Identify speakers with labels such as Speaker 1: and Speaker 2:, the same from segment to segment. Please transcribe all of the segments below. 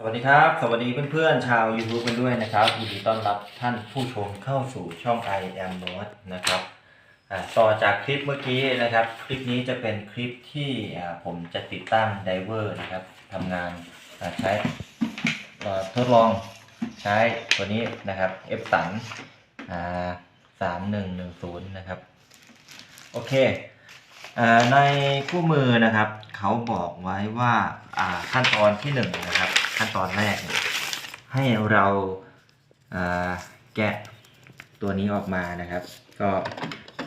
Speaker 1: สวัสดีครับ สวัสดีเพื่อนๆชาว YouTube กันด้วยนะครับยินดีต้อนรับท่านผู้ชมเข้าสู่ช่อง I am n o t นะครับต่อจากคลิปเมื่อกี้นะครับ คลิปนี้จะเป็นคลิปที่ผมจะติดตั้งไดเวอร์นะครับทำงานใช้ทดลองใช้ตัวนี้นะครับ F สันสามหนึ่งหนึ่งศูนย์นะครับ โอเคอ่าในคู่มือนะครับ เขาบอกไว้ว่าอ่าขั้นตอนที่หนึ่งนะครับ ขั้นตอนแรก ให้เราอ่าแกะตัวนี้ออกมานะครับ ก็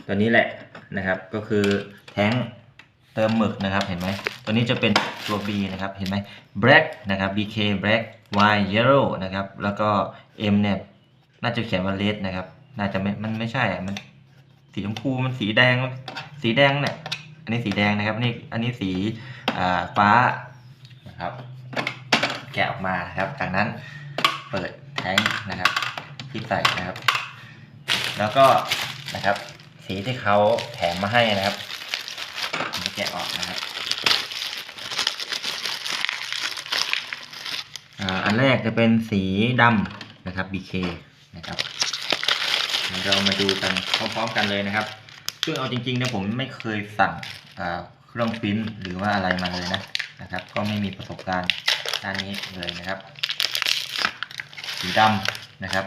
Speaker 1: ตัวนี้แหละนะครับ ก็คือแท้งเติมหมึกนะครับ เห็นไหม ตัวนี้จะเป็นตัว B นะครับ เห็นไหม black นะครับ BK black Y yellow นะครับ แล้วก็ M เนี่ย น่าจะเขียนว่า red นะครับ น่าจะไม่ มันไม่ใช่อะมันสีชมพู มันสีแดง สีแดงเนี่ย อันนี้สีแดงนะครับ นี่ อันนี้สีฟ้านะครับ แกะออกมานะครับ จากนั้นเปิดแท้งนะครับ ที่ใส่นะครับ แล้วก็นะครับ สีที่เขาแถมมาให้นะครับผมจะแกะออกนะครับอันแรกจะเป็นสีดำนะครับ BK นะครับเรามาดูกันพร้อมๆกันเลยนะครับ ซึ่งเอาจริงๆนี่ยผมไม่เคยสั่งเครื่องปริ้นหรือว่าอะไรมาเลยนะนะครับ ก็ไม่มีประสบการณ์ ด้านนี้เลยนะครับ สีดำนะครับ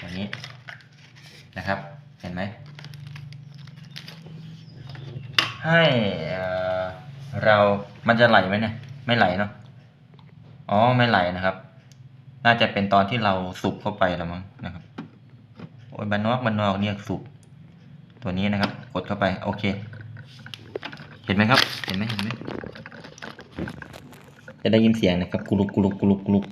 Speaker 1: ตัวนี้นะครับ เห็นไหม ให้เอ่อเรา มันจะไหลไหมเนี่ย ไม่ไหลเนาะ อ๋อ ไม่ไหลนะครับ น่าจะเป็นตอนที่เราสุกเข้าไปแล้วมั้งนะครับ โอ้ยบันนอกบันนอกเนี่ยสุกตัวนี้นะครับ กดเข้าไป โอเค เห็นไหมครับ เห็นไหมเห็นไหม จะได้ยินเสียงนะครับกุลุกกุลุกกุลุกกุลุก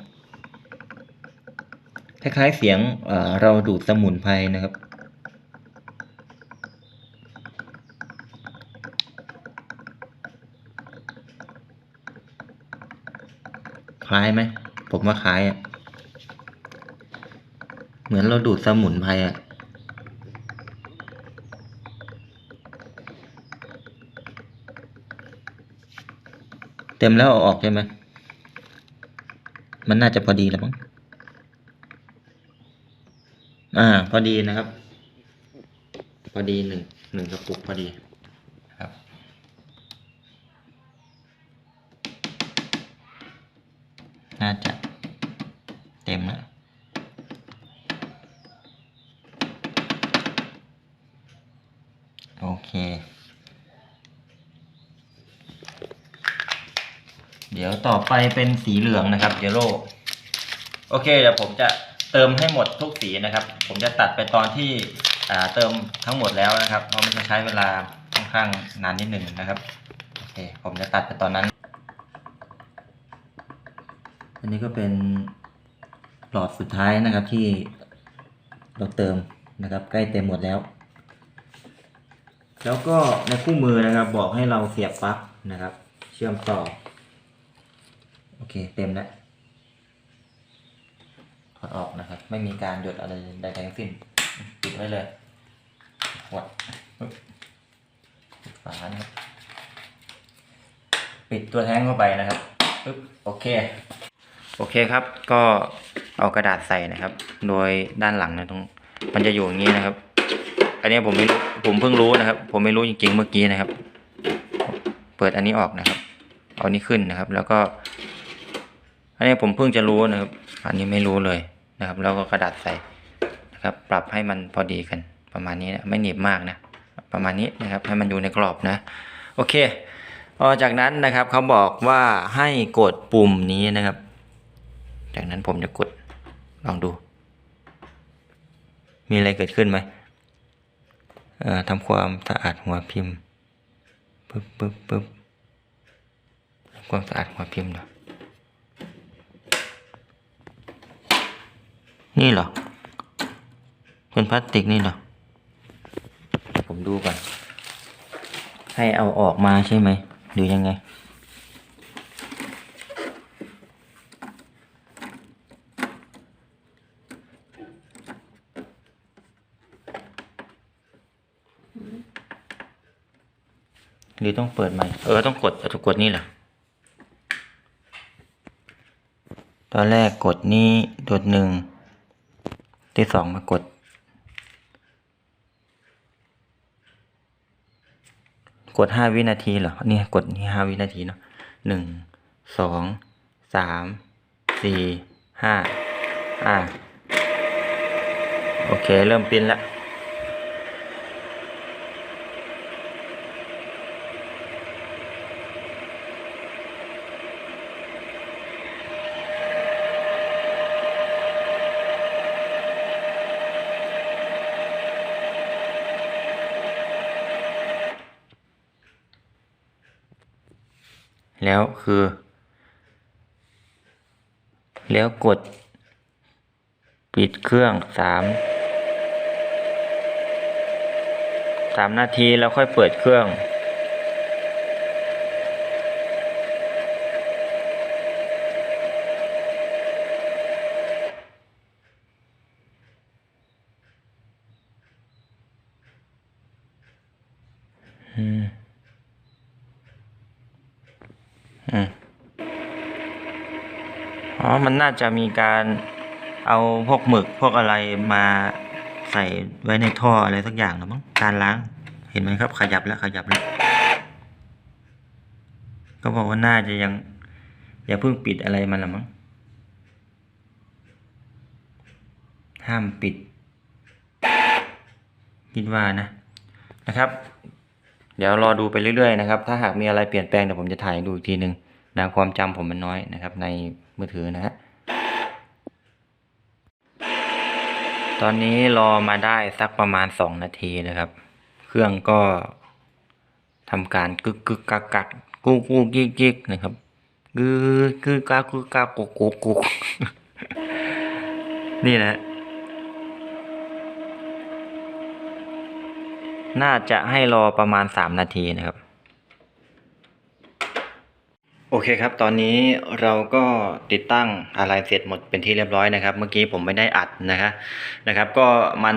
Speaker 1: คล้ายๆเสียงเอ่อเราดูดสมุนไพรนะครับ คล้ายไหมผมว่าคล้ายอะ เหมือนเราดูดสมุนไพรอะ เต็มแล้วเอาออกใช่ไหมมันน่าจะพอดีแล้วมั้งอ่า พอดีนะครับ พอดีหนึ่งหนึ่งกระปุกพอดี เดี๋ยวต่อไปเป็นสีเหลืองนะครับเยลโล่โอเคเดี๋ยวผมจะเติมให้หมดทุกสีนะครับ ผมจะตัดไปตอนที่เติมทั้งหมดแล้วนะครับ เพราะมันจะใช้เวลาค่อนข้างนานนิดหนึ่งนะครับโอเคผมจะตัดไปตอนนั้น อันนี้ก็เป็นหลอดสุดท้ายนะครับที่เราเติมนะครับ ใกล้เต็มหมดแล้ว แล้วก็ในคู่มือนะครับบอกให้เราเสียบปลั๊กนะครับ เชื่อมต่อ โอเคเต็มแล้วถอดออกนะครับ ไม่มีการหยดอะไรใดๆทั้งสิ้นปิดไว้เลยขวดปิดฝานะครับปิดตัวแท้งเข้าไปนะครับปึ๊บโอเค โอเคครับ ก็เอากระดาษใส่นะครับ โดยด้านหลังนะตรง มันจะอยู่อย่างนี้นะครับ อันนี้ผมไม่ผมเพิ่งรู้นะครับ ผมไม่รู้จริงๆเมื่อกี้นะครับ เปิดอันนี้ออกนะครับ เอานี้ขึ้นนะครับ แล้วก็ อันนี้ผมเพิ่งจะรู้นะครับ อันนี้ไม่รู้เลยนะครับ แล้วก็กระดาษใส่นะครับ ปรับให้มันพอดีกัน ประมาณนี้นะไม่หนีบมากนะ ประมาณนี้นะครับ ให้มันอยู่ในกรอบนะ โอเคพอจากนั้นนะครับเขาบอกว่าให้กดปุ่มนี้นะครับ จากนั้นผมจะกดลองดู มีอะไรเกิดขึ้นไหมเอ่อทำความสะอาดหัวพิมพ์ปึ๊บปึ๊บปึ๊บทำความสะอาดหัวพิมพ์เดี๋ยว นี่เหรอ เป็นพลาสติกนี่เหรอ ผมดูก่อน ให้เอาออกมาใช่ไหมหรือยังไง หรือต้องเปิดใหม่ เออ ต้องกดเอาถูกกดนี่เหรอตอนแรกกดนี้โดดหนึ่ง ที่สองมากด กดห้าวินาทีเหรอนี่กดนี่ห้าวินาทีเนาะหนึ่งสองสามสี่ห้าอ่า โอเค เริ่มปิ้นแล้ว แล้วคือ แล้วกด ปิดเครื่องสามสามนาทีแล้วค่อยเปิดเครื่อง อ๋อ มันน่าจะมีการเอาพวกหมึกพวกอะไรมาใส่ไว้ในท่ออะไรสักอย่างหรือมั้งการล้าง เห็นไหมครับ ขยับแล้วขยับแล้ว ก็บอกว่าน่าจะยัง อย่าเพิ่งปิดอะไรมันละมั้งห้ามปิด คิดว่านะนะครับ เดี๋ยวรอดูไปเรื่อยๆนะครับ ถ้าหากมีอะไรเปลี่ยนแปลงเดี๋ยวผมจะถ่ายดูอีกทีหนึ่งนะความจำผมมันน้อยนะครับใน มือถือนะฮะตอนนี้รอมาได้สักประมาณสองนาทีนะครับ เครื่องก็ทำการกึกกึกกักกักกุกกุกกิกกิกนะครับกึกกึกกักกึกกักกุกกุกกุกนี่นะ น่าจะให้รอประมาณสามนาทีนะครับ โอเคครับ ตอนนี้เราก็ติดตั้งอะไรเสร็จหมดเป็นที่เรียบร้อยนะครับ เมื่อกี้ผมไม่ได้อัดนะครับนะครับ ก็มัน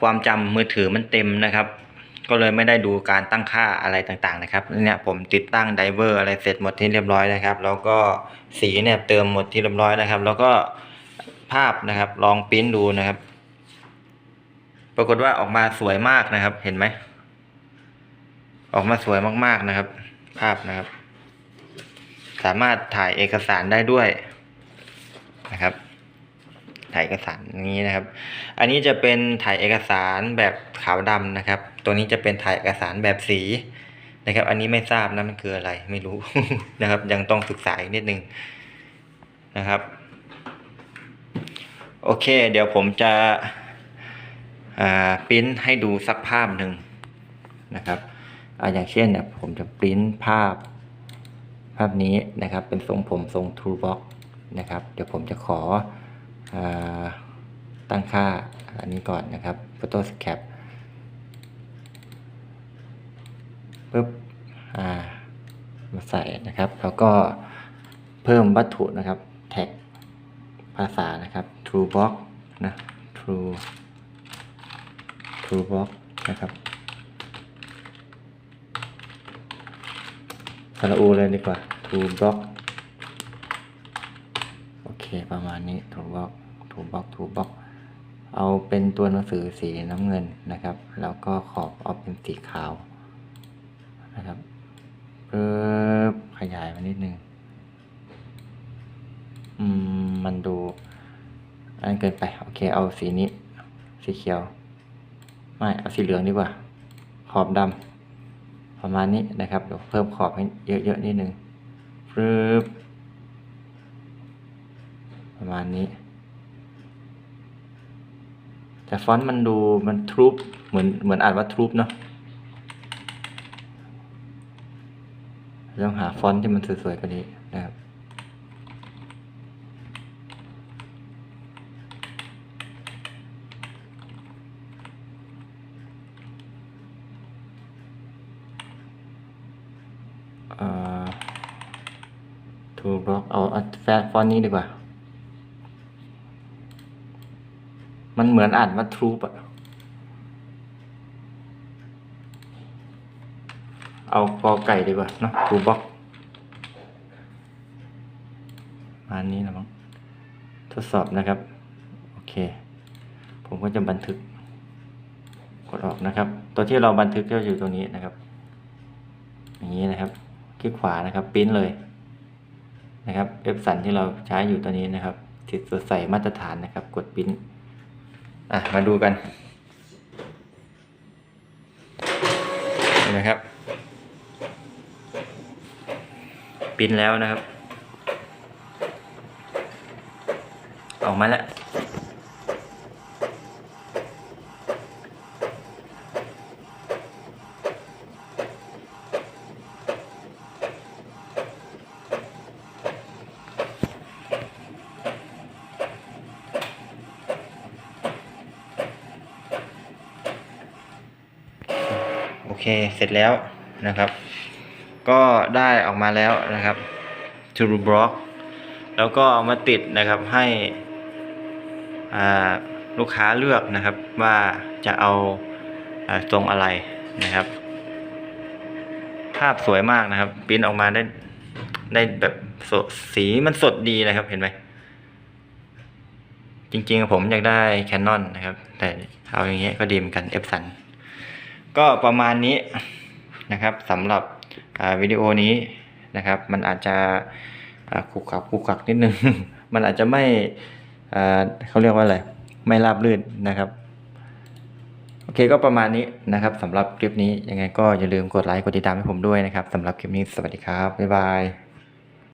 Speaker 1: ความจำมือถือมันเต็มนะครับ ก็เลยไม่ได้ดูการตั้งค่าอะไรต่างๆนะครับเนี่ยผมติดตั้งไดเวอร์อะไรเสร็จหมดที่เรียบร้อยนะครับ แล้วก็สีเนี่ยเติมหมดที่เรียบร้อยนะครับ แล้วก็ภาพนะครับลองปริ้นดูนะครับ ปรากฏว่าออกมาสวยมากนะครับ เห็นไหมออกมาสวยมากๆนะครับ ภาพนะครับ สามารถถ่ายเอกสารได้ด้วยนะครับ ถ่ายเอกสารนี้นะครับ อันนี้จะเป็นถ่ายเอกสารแบบขาวดำนะครับ ตัวนี้จะเป็นถ่ายเอกสารแบบสีนะครับ อันนี้ไม่ทราบนะมันคืออะไรไม่รู้นะครับ ยังต้องศึกษาอีกนิดนึงนะครับ โอเค เดี๋ยวผมจะอ่าปริ้นให้ดูสักภาพหนึ่งนะครับออย่างเช่นเนี่ยผมจะปริ้นภาพาพนี้นะครับเป็นทรงผมทรง True Box นะครับ เดี๋ยวผมจะขออตั้งค่าอันนี้ก่อนนะครับ Photo Cap ปึ๊บอ่ามาใส่นะครับ แล้วก็เพิ่มวัตถุนะครับ แท็กภาษานะครับ True Box นะ True True Box นะครับสระอูเลยดีกว่า True Box โอเคประมาณนี้ True Box True Box True Box เอาเป็นตัวหนังสือสีน้ำเงินนะครับ แล้วก็ขอบเอาเป็นสีขาวนะครับปึ๊บขยายมานิดนึงอืมมันดูอันเกินไปโอเคเอาสีนี้ สีเขียว ไม่เอาสีเหลืองดีกว่า ขอบดำประมาณนี้นะครับเดี๋ยวเพิ่มขอบให้เยอะๆนิดนึง ปึ๊บประมาณนี้ แต่ฟอนต์มันดูมันทรูปเหมือนเหมือนอ่านว่าทรูปเนาะต้องหาฟอนต์ที่มันสวยๆกว่านี้นะครับอ่อ ทูบล็อกเอาแฟฟอนต์นี้ดีกว่า มันเหมือนอ่านว่าทรูปอะเอากอไก่ดีกว่าเนาะทูบล็อกมาอันนี้นะมั้งทดสอบนะครับ โอเค ผมก็จะบันทึก กดออกนะครับ ตัวที่เราบันทึกก็อยู่ตรงนี้นะครับ อย่างนี้นะครับ คลิกขวานะครับ ปิ้นเลย นะครับเว็บสันที่เราใช้อยู่ตอนนี้นะครับติดสดใสมาตรฐานนะครับ กดปริ้นอะมาดูกันเห็นไหมครับปริ้นแล้วนะครับ ออกมาแล้ว เคเสร็จแล้วนะครับ ก็ได้ออกมาแล้วนะครับ to block แล้วก็เอามาติดนะครับให้ลูกค้าเลือกนะครับว่าจะเอาทรงอะไรนะครับ ภาพสวยมากนะครับปิ้นออกมาได้ได้แบบสดสีมันสดดีนะครับเห็นไหมจริงๆผมอยากได้ Canon นะครับ แต่เอาอย่างเงี้ยก็ดีเหมือนกัน F สัน ก็ประมาณนี้นะครับสำหรับวิดีโอนี้นะครับ มันอาจจะกุกขักขรุกขักนิดนึง มันอาจจะไม่เขาเรียกว่าอะไร ไม่ราบรื่นนะครับ โอเคก็ประมาณนี้นะครับสำหรับคลิปนี้ยังไงก็อย่าลืมกดไลค์กดติดตามให้ผมด้วยนะครับสำหรับคลิปนี้สวัสดีครับ บ๊ายบาย